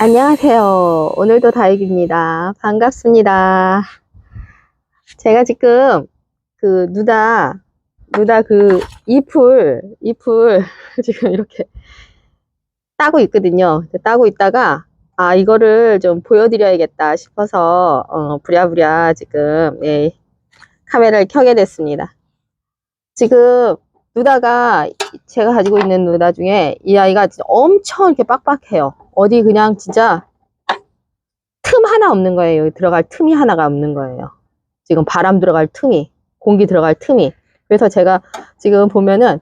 안녕하세요. 오늘도 다육입니다. 반갑습니다. 제가 지금 그 누다, 누다 그 잎을, 잎을 지금 이렇게 따고 있거든요. 따고 있다가, 아, 이거를 좀 보여드려야겠다 싶어서, 어, 부랴부랴 지금, 예, 카메라를 켜게 됐습니다. 지금 누다가 제가 가지고 있는 누다 중에 이 아이가 진짜 엄청 이렇게 빡빡해요. 어디 그냥 진짜 틈 하나 없는 거예요. 들어갈 틈이 하나가 없는 거예요. 지금 바람 들어갈 틈이, 공기 들어갈 틈이. 그래서 제가 지금 보면은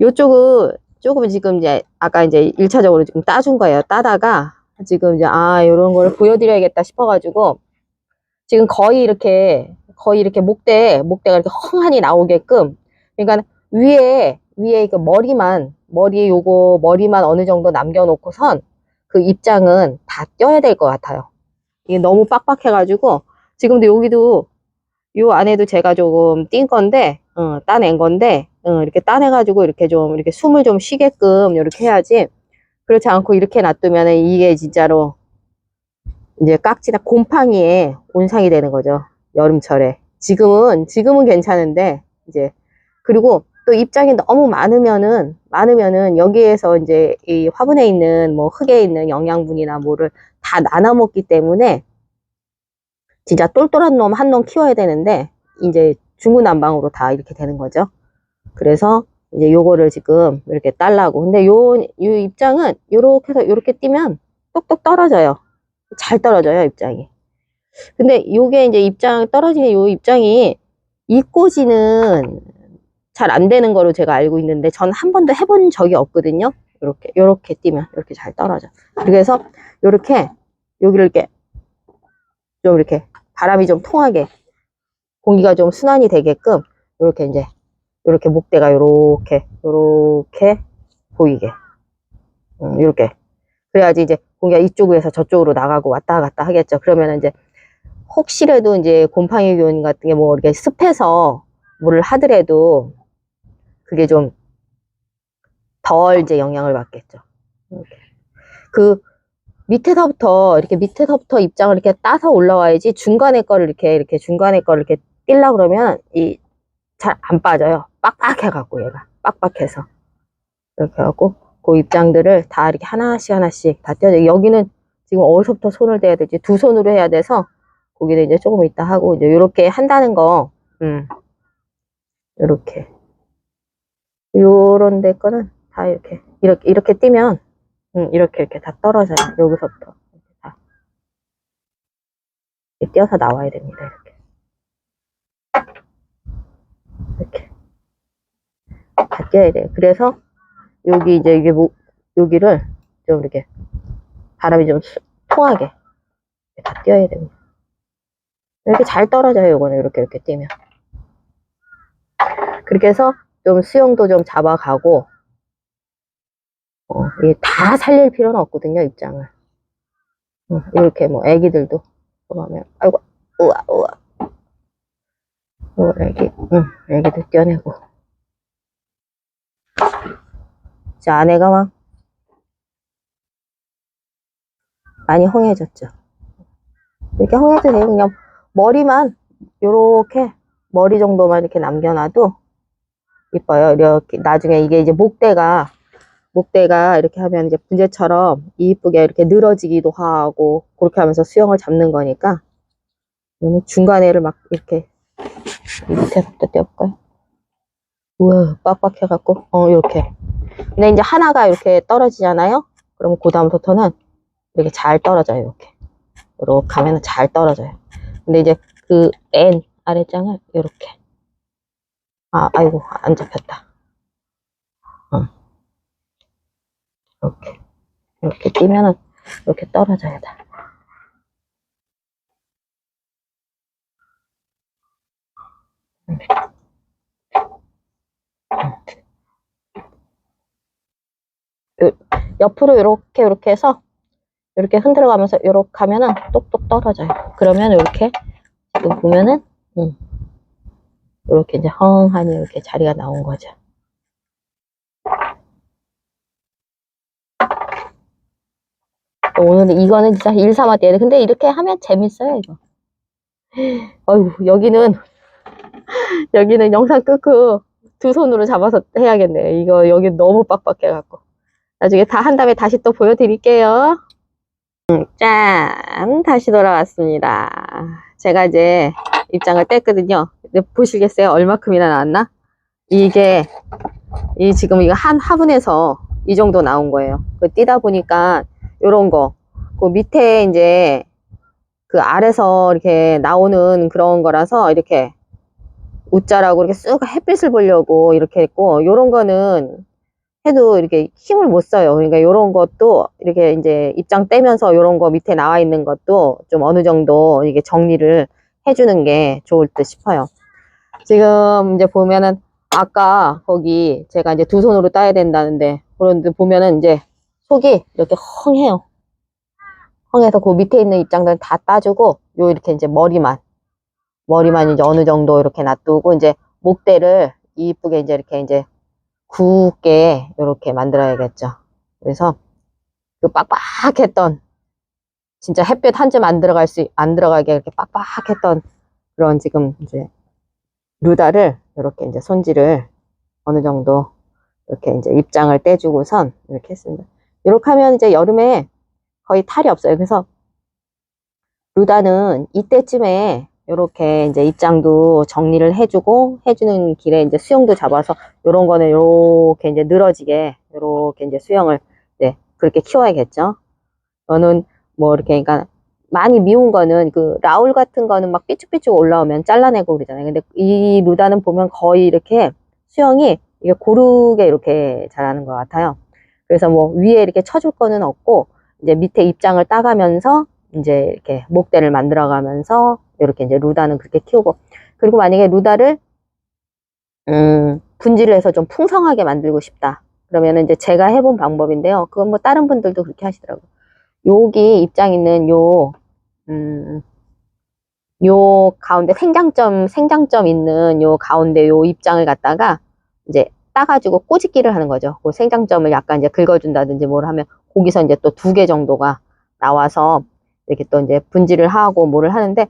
요쪽은 조금 지금 이제 아까 이제 1차적으로 지금 따준 거예요. 따다가 지금 이제 아, 요런 걸 보여드려야겠다 싶어가지고 지금 거의 이렇게 거의 이렇게 목대, 목대가 이렇게 헝하니 나오게끔 그러니까 위에 위에 그 머리만 머리 요거 머리만 어느 정도 남겨놓고선 그 입장은 다 떼야 될 것 같아요. 이게 너무 빡빡해가지고 지금도 여기도 요 안에도 제가 조금 띈 건데 어, 따낸 건데 어, 이렇게 따내가지고 이렇게 좀 이렇게 숨을 좀 쉬게끔 이렇게 해야지 그렇지 않고 이렇게 놔두면 이게 진짜로 이제 깍지나 곰팡이에 온상이 되는 거죠 여름철에 지금은 지금은 괜찮은데 이제 그리고 또 입장이 너무 많으면은 많으면은 여기에서 이제 이 화분에 있는 뭐 흙에 있는 영양분이나 뭐를 다 나눠 먹기 때문에 진짜 똘똘한 놈 한 놈 키워야 되는데 이제 중구난방으로 다 이렇게 되는 거죠. 그래서 이제 요거를 지금 이렇게 딸라고. 근데 요, 요 입장은 요렇게 해서 요렇게 띄면 똑똑 떨어져요. 잘 떨어져요, 입장이. 근데 요게 이제 입장 떨어지는 요 입장이 이 꼬지는 잘 안 되는 거로 제가 알고 있는데 전 한 번도 해본 적이 없거든요. 이렇게 요렇게 띄면 이렇게 잘 떨어져. 그래서 요렇게 여기를 이렇게 좀 이렇게 바람이 좀 통하게 공기가 좀 순환이 되게끔 이렇게 이제 이렇게 목대가 이렇게 이렇게 보이게 음, 이렇게 그래야지 이제 공기가 이쪽에서 저쪽으로 나가고 왔다 갔다 하겠죠. 그러면 이제 혹시라도 이제 곰팡이 균 같은 게 뭐 이렇게 습해서 물을 하더라도 그게 좀 덜 이제 영향을 받겠죠. 그 밑에서부터 이렇게 밑에서부터 입장을 이렇게 따서 올라와야지 중간에 거를 이렇게 이렇게 중간에 거를 이렇게 뛸라 그러면 이 잘 안 빠져요. 빡빡해 갖고 얘가 빡빡해서 이렇게 하고 그 입장들을 다 이렇게 하나씩 하나씩 다 돼. 여기는 지금 어디서부터 손을 대야 되지? 두 손으로 해야 돼서 거기는 이제 조금 이따 하고 이제 이렇게 한다는 거, 음, 이렇게 요런 데 거는 다 이렇게 이렇게 이렇게 뛰면 음, 이렇게 이렇게 다 떨어져요. 여기서부터 다 이렇게 띄어서 나와야 됩니다. 이렇게 이렇게 다 띄어야 돼요. 그래서 여기 이제 이게 뭐 여기를 좀 이렇게 바람이 좀 수- 통하게 다 띄어야 됩니다. 이렇게 잘 떨어져요. 요거는 이렇게 이렇게 뛰면 그렇게 해서 좀 수영도 좀 잡아가고 어, 이게 다 살릴 필요는 없거든요, 입장을. 어, 이렇게 뭐, 애기들도, 보면, 아이고, 우와, 우와. 어, 애기, 응, 애기들 떼어내고. 자, 안에가 막, 많이 홍해졌죠. 이렇게 홍해도 되고, 그냥 머리만, 요렇게, 머리 정도만 이렇게 남겨놔도, 이뻐요. 이렇게, 나중에 이게 이제 목대가, 목대가 이렇게 하면 이제 분재처럼 이쁘게 이렇게 늘어지기도 하고 그렇게 하면서 수영을 잡는 거니까 너무 중간에를 막 이렇게 밑에부터 떼볼까요? 우와 빡빡해갖고. 어 이렇게. 근데 이제 하나가 이렇게 떨어지잖아요? 그러면 그 다음부터는 이렇게 잘 떨어져요 이렇게. 이렇게 하면 잘 떨어져요. 근데 이제 그 N 아래장을 이렇게 아 아이고 안 잡혔다 이렇게 이렇게 뛰면은 이렇게 떨어져야 돼. 요- 옆으로 이렇게 이렇게 해서 이렇게 흔들어 가면서 이렇게 하면은 똑똑 떨어져요. 그러면 이렇게 지금 보면은 음, 이렇게 이제 헝하니 이렇게 자리가 나온 거죠. 오늘은 이거는 진짜 일삼아 때 근데 이렇게 하면 재밌어요 이거. 어휴 여기는 여기는 영상 끊고 두 손으로 잡아서 해야겠네 이거 여기 너무 빡빡해 갖고. 나중에 다 한 다음에 다시 또 보여드릴게요. 음, 짠! 다시 돌아왔습니다. 제가 이제 입장을 뗐거든요. 보시겠어요? 얼마큼이나 나왔나? 이게 이 지금 이거 한 화분에서 이 정도 나온 거예요. 그 띄다 보니까 요런 거, 그 밑에 이제 그 아래서 이렇게 나오는 그런 거라서 이렇게 웃자라고 이렇게 쑥 햇빛을 보려고 이렇게 했고, 요런 거는 해도 이렇게 힘을 못 써요. 그러니까 요런 것도 이렇게 이제 입장 떼면서 요런 거 밑에 나와 있는 것도 좀 어느 정도 이게 정리를 해주는 게 좋을 듯 싶어요. 지금 이제 보면은 아까 거기 제가 이제 두 손으로 따야 된다는데, 그런데 보면은 이제 속이 이렇게 헝해요. 헝해서 그 밑에 있는 입장들 다 따주고 요 이렇게 이제 머리만 머리만 이제 어느 정도 이렇게 놔두고 이제 목대를 이쁘게 이제 이렇게 이제 굵게 이렇게 만들어야겠죠. 그래서 그 빡빡했던 진짜 햇볕 한 점 안 들어갈 수 안 들어가게 이렇게 빡빡했던 그런 지금 이제 루다를 이렇게 이제 손질을 어느 정도 이렇게 이제 입장을 떼주고선 이렇게 했습니다. 이렇게 하면 이제 여름에 거의 탈이 없어요. 그래서 루다는 이때쯤에 이렇게 이제 입장도 정리를 해주고 해주는 길에 이제 수영도 잡아서 이런 거는 이렇게 이제 늘어지게 이렇게 이제 수영을 네 그렇게 키워야겠죠. 저는 뭐 이렇게 그러니까 많이 미운 거는 그 라울 같은 거는 막 삐쭉삐쭉 올라오면 잘라내고 그러잖아요. 근데 이 루다는 보면 거의 이렇게 수영이 이게 고르게 이렇게 자라는 것 같아요. 그래서 뭐 위에 이렇게 쳐줄 거는 없고 이제 밑에 입장을 따가면서 이제 이렇게 목대를 만들어 가면서 이렇게 이제 루다는 그렇게 키우고 그리고 만약에 루다를 음 분질을 해서 좀 풍성하게 만들고 싶다 그러면은 이제 제가 해본 방법인데요 그건 뭐 다른 분들도 그렇게 하시더라고요 여기 입장 있는 요 음, 요 가운데 생장점 생장점 있는 요 가운데 요 입장을 갖다가 이제 따가지고 꼬집기를 하는 거죠. 그 생장점을 약간 이제 긁어준다든지 뭘 하면 거기서 이제 또 두 개 정도가 나와서 이렇게 또 이제 분질을 하고 뭐를 하는데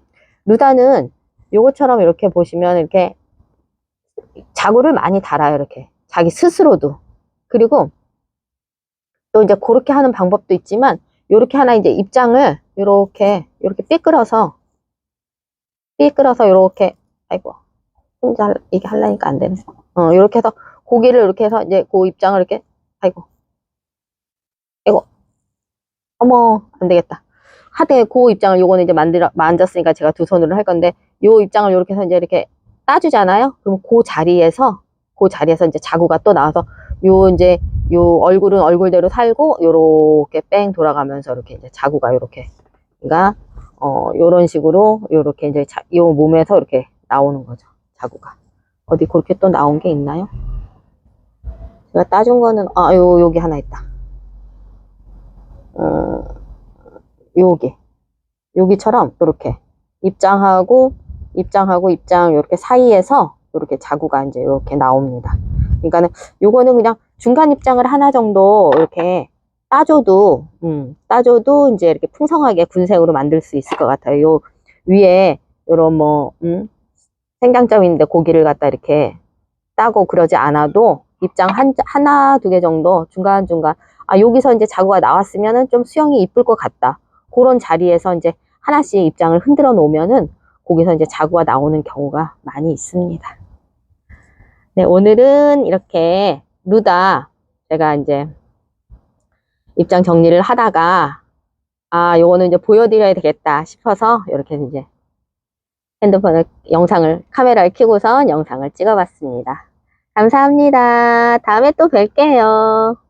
루다는 요것처럼 이렇게 보시면 이렇게 자구를 많이 달아요. 이렇게 자기 스스로도 그리고 또 이제 그렇게 하는 방법도 있지만 요렇게 하나 이제 입장을 요렇게 삐끌어서 삐끌어서 요렇게 아이고 혼자 할- 이게 하려니까 안 되네. 어 요렇게 해서 고기를 이렇게 해서 이제 그 입장을 이렇게 아이고. 아이고. 어머 안 되겠다. 하되 그 입장을 요거는 이제 만들어 만졌으니까 제가 두 손으로 할 건데 요 입장을 이렇게 해서 이제 이렇게 따주잖아요? 그럼 그 자리에서 그 자리에서 이제 자구가 또 나와서 요 이제 요 얼굴은 얼굴대로 살고 요렇게 뺑 돌아가면서 이렇게 이제 자구가 요렇게 그러니까 어 요런 식으로 요렇게 이제 자, 요 몸에서 이렇게 나오는 거죠 자구가 어디 그렇게 또 나온 게 있나요? 제가 따준 거는 아 요 여기 하나 있다. 어, 여기 여기처럼 이렇게 입장하고 입장하고 입장 이렇게 사이에서 이렇게 자구가 이제 이렇게 나옵니다. 그러니까는 요거는 그냥 중간 입장을 하나 정도 이렇게 따줘도 음, 따줘도 이제 이렇게 풍성하게 군색으로 만들 수 있을 것 같아요. 요 위에 요런 뭐 음, 생장점인데 고기를 갖다 이렇게 따고 그러지 않아도 입장 한, 하나, 두 개 정도 중간중간, 아, 여기서 이제 자구가 나왔으면은 좀 수영이 이쁠 것 같다. 그런 자리에서 이제 하나씩 입장을 흔들어 놓으면은 거기서 이제 자구가 나오는 경우가 많이 있습니다. 네, 오늘은 이렇게 루다 제가 이제 입장 정리를 하다가 아, 요거는 이제 보여드려야 되겠다 싶어서 이렇게 이제 핸드폰을 영상을 카메라를 켜고선 영상을 찍어봤습니다. 감사합니다. 다음에 또 뵐게요.